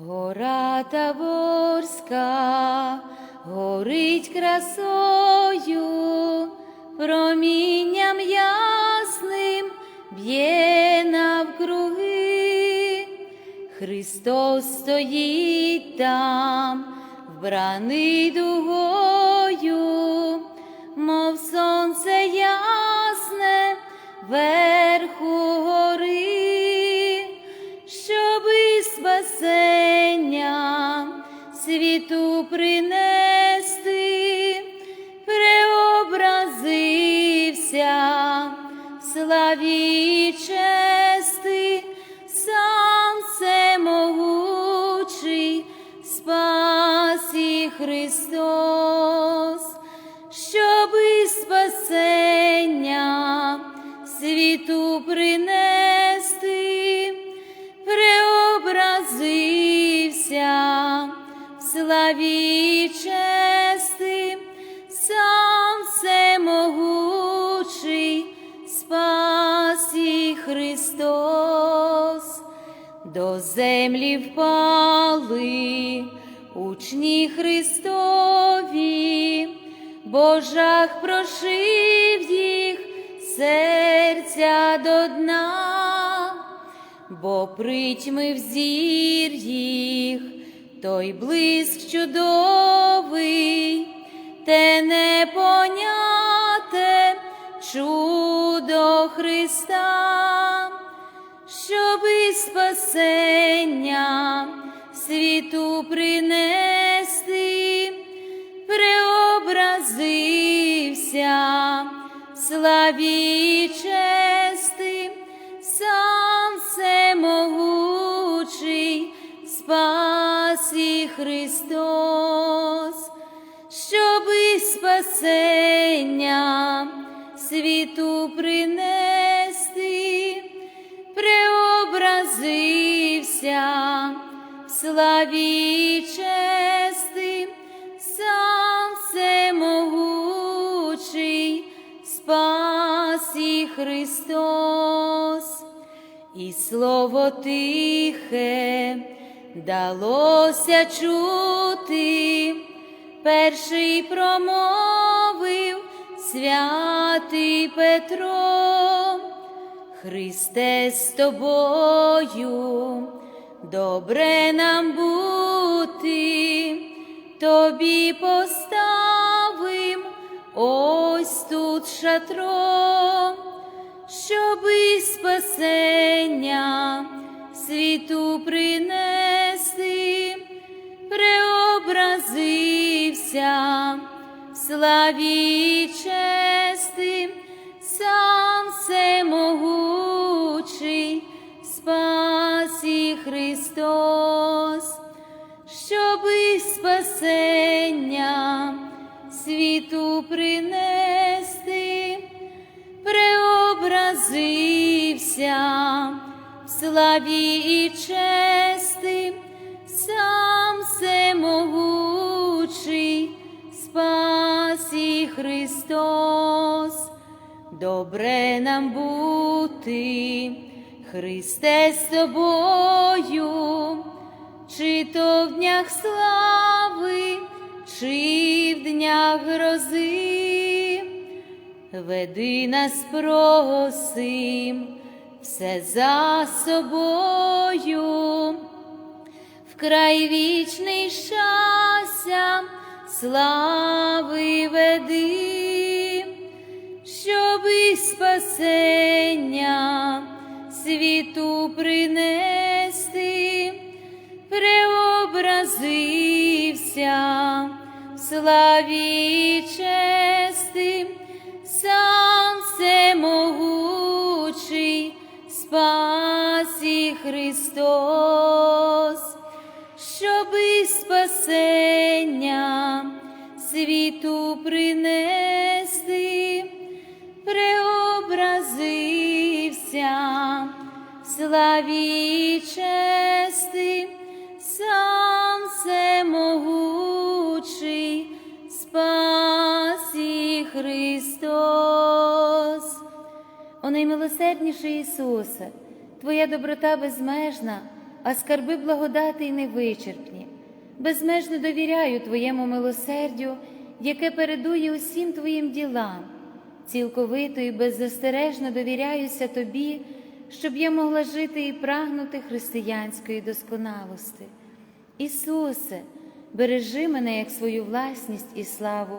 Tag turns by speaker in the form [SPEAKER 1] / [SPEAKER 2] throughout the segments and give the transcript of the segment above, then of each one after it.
[SPEAKER 1] Гора Таворська горить красою, промінням ясним б'є навкруги. Христос стоїть там, вбраний дугою, мов сонце ясне верху Христос, щоби спасення світу принести, преобразився в славі чести, сам всемогучий, спас і Христос, до землі впали учні Христові, Божах прошив їх серця до дна бо притьми взір їх, той блиск чудовий, те не поняте чудо Христа, щоби спасення світу принести, славі і чести, сам всемогучий, спас Христос, щоби спасення світу принести, преобразився в славі і слово тихе далося чути, перший промовив святий Петро. Христе з тобою, добре нам бути, тобі поставим ось тут шатро, щоби спасення світу принести, преобразився в славі і чести, сам всемогучий, спас і Христос, щоби спасення світу принести, преобразився в славі і чести, сам всемогучий, спас і Христос, добре нам бути, Христе з тобою, чи то в днях слави, чи в днях грози, веди нас просим, все за собою. Вкрай вічний щастя, слави веди, щоби спасення світу принести, преобразився в славі і чести, сам всемогучий, спас і Христос, щоби спасення світу принести, преобразився в славі чести, сам всемогучий, спас і Христос. О наймилосердніший Ісусе, Твоя доброта безмежна, а скарби благодати й невичерпні. Безмежно довіряю Твоєму милосердю, яке передує усім Твоїм ділам. Цілковито і беззастережно довіряюся Тобі, щоб я могла жити і прагнути християнської досконалости. Ісусе, бережи мене як свою власність і славу,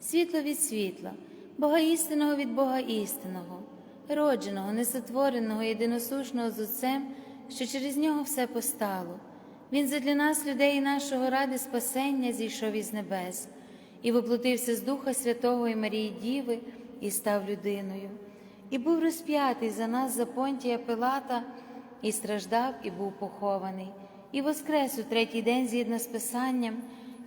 [SPEAKER 1] світло від світла, Бога істинного від Бога істинного, родженого, несотвореного, єдиносушного з Отцем, що через нього все постало. Він задля нас, людей і нашого ради спасення, зійшов із небес і воплотився з Духа Святого і Марії Діви, і став людиною, і був розп'ятий за нас за понтія Пилата, і страждав, і був похований, і воскрес у третій день згідно з Писанням,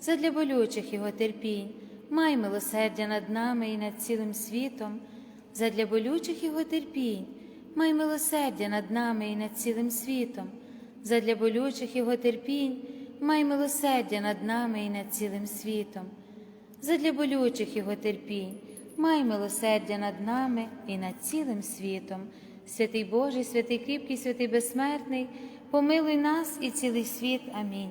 [SPEAKER 1] задля болючих Його терпінь, май милосердя над нами і над цілим світом, задля болючих Його терпінь, май милосердя над нами і над цілим світом, задля болючих Його терпінь, май милосердя над нами і над цілим світом, задля болючих Його терпінь, май милосердя над нами і над цілим світом. Святий Божий, святий кріпкий, святий безсмертний, помилуй нас і цілий світ. Амінь.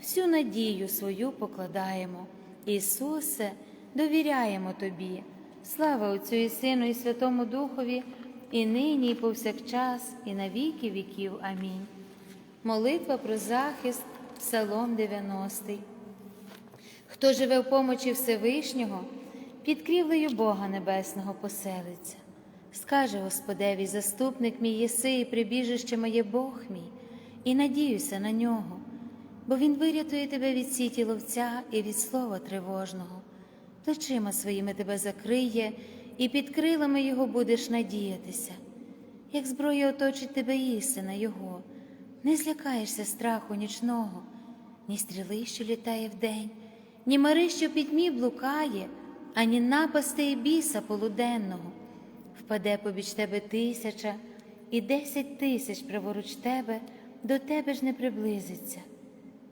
[SPEAKER 1] всю надію свою покладаємо. Ісусе, довіряємо Тобі. Слава Отцю і Сину, і Святому Духові, і нині, і повсякчас, і на віки віків. Амінь. Молитва про захист, Псалом 90. Хто живе в помочі Всевишнього, під крівлею Бога Небесного поселиться. Скаже Господеві, заступник мій єси, і прибіжище моє Бог мій, і надіюся на нього. Бо Він вирятує тебе від сіті ловця і від слова тривожного. Плечима своїми тебе закриє, і під крилами Його будеш надіятися. Як зброя оточить тебе істина Його, не злякаєшся страху нічного, ні стріли, що літає вдень, ні мари, що пітьмі блукає, ані напасти і біса полуденного. Впаде побіч тебе тисяча, і десять тисяч праворуч тебе до тебе ж не приблизиться.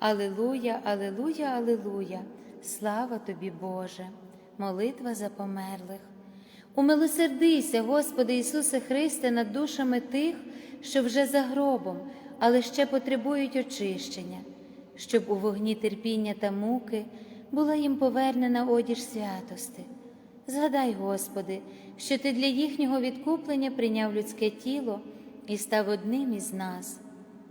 [SPEAKER 1] Алилуя, Алилуя, Алилуя, слава тобі, Боже, молитва за померлих. Умилосердися, Господи Ісусе Христе, над душами тих, що вже за гробом, але ще потребують очищення, щоб у вогні терпіння та муки була їм повернена одіж святости. Згадай, Господи, що Ти для їхнього відкуплення прийняв людське тіло і став одним із нас.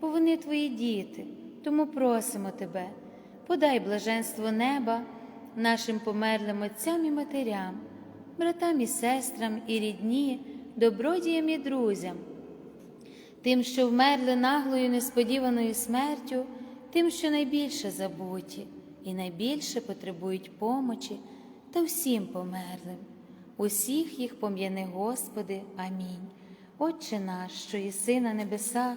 [SPEAKER 1] бо вони Твої діти, тому просимо Тебе, подай блаженство неба нашим померлим отцям і матерям, братам і сестрам і рідні, добродіям і друзям, тим, що вмерли наглою несподіваною смертю, тим, що найбільше забуті і найбільше потребують помочі, та всім померлим. Усіх їх пом'яни, Господи, амінь. Отче наш, що єси на небесах,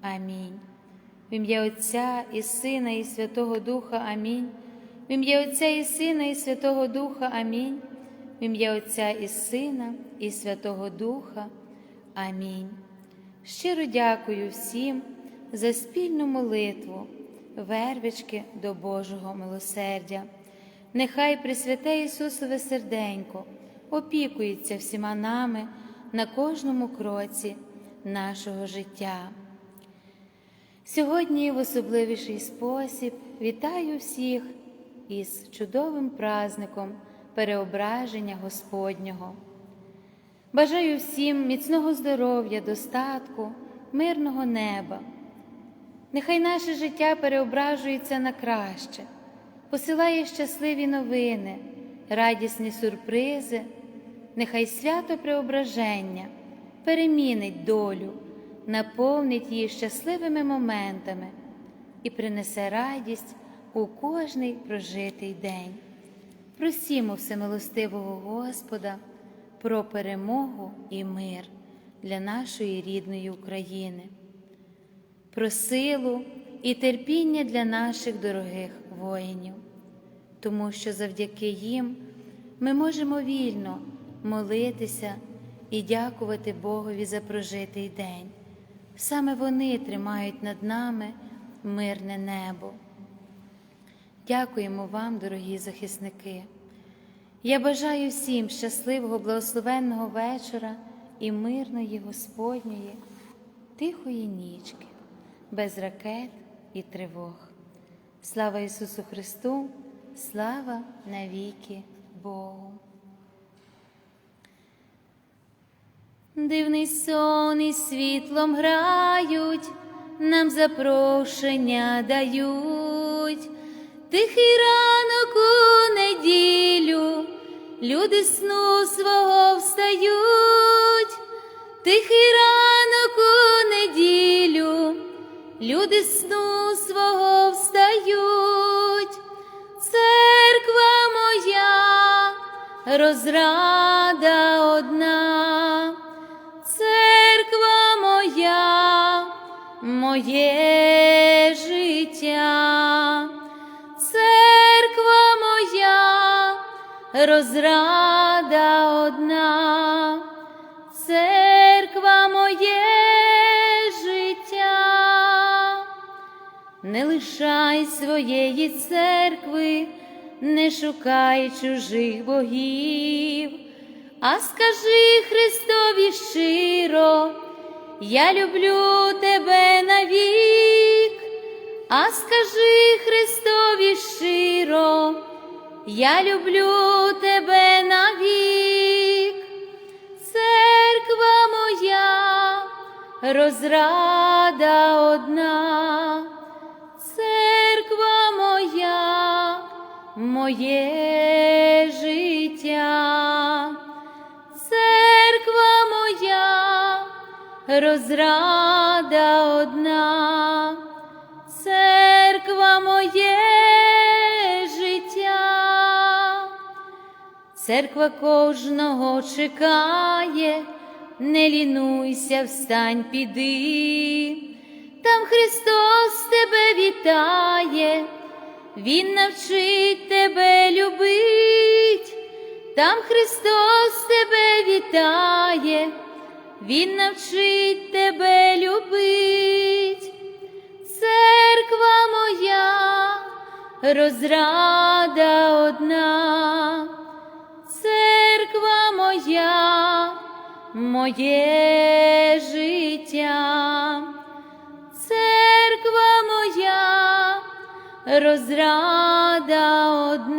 [SPEAKER 1] Амінь. В ім'я Отця і Сина, і Святого Духа Амінь. В ім'я Отця і Сина, і Святого Духа Амінь. В ім'я Отця і Сина, і Святого Духа. Амінь. Щиро дякую всім за спільну молитву, вервички до Божого милосердя. Нехай Пресвяте Ісусове серденько опікується всіма нами на кожному кроці нашого життя. Сьогодні в особливіший спосіб вітаю всіх із чудовим праздником переображення Господнього. Бажаю всім міцного здоров'я, достатку, мирного неба. Нехай наше життя переображується на краще, посилає щасливі новини, радісні сюрпризи, нехай свято преображення перемінить долю, наповнить її щасливими моментами і принесе радість у кожний прожитий день. Просімо всемилостивого Господа про перемогу і мир для нашої рідної України, про силу і терпіння для наших дорогих воїнів, тому що завдяки їм ми можемо вільно молитися і дякувати Богові за прожитий день. Саме вони тримають над нами мирне небо. Дякуємо вам, дорогі захисники. Я бажаю всім щасливого, благословенного вечора і мирної Господньої, тихої нічки, без ракет і тривог. Слава Ісусу Христу, слава навіки Богу. Дивний сон і світлом грають, нам запрошення дають, тихий ранок у неділю, люди сну свого встають, тихий ранок у неділю, люди сну свого встають, церква моя, розрада одна моє життя, церква моя, розрада одна, церква моє життя, не лишай своєї церкви, не шукай чужих богів. А скажи Христові щиро, я люблю тебе навік, а скажи Христові щиро, я люблю тебе навік, церква моя, розрада одна, церква моя, моє життя розрада одна, церква моє життя, церква кожного чекає, не лінуйся, встань, піди, там Христос тебе вітає, Він навчить тебе любить. Там Христос тебе вітає, Він навчить тебе любить, церква моя, розрада одна, церква моя, моє життя, церква моя, розрада одна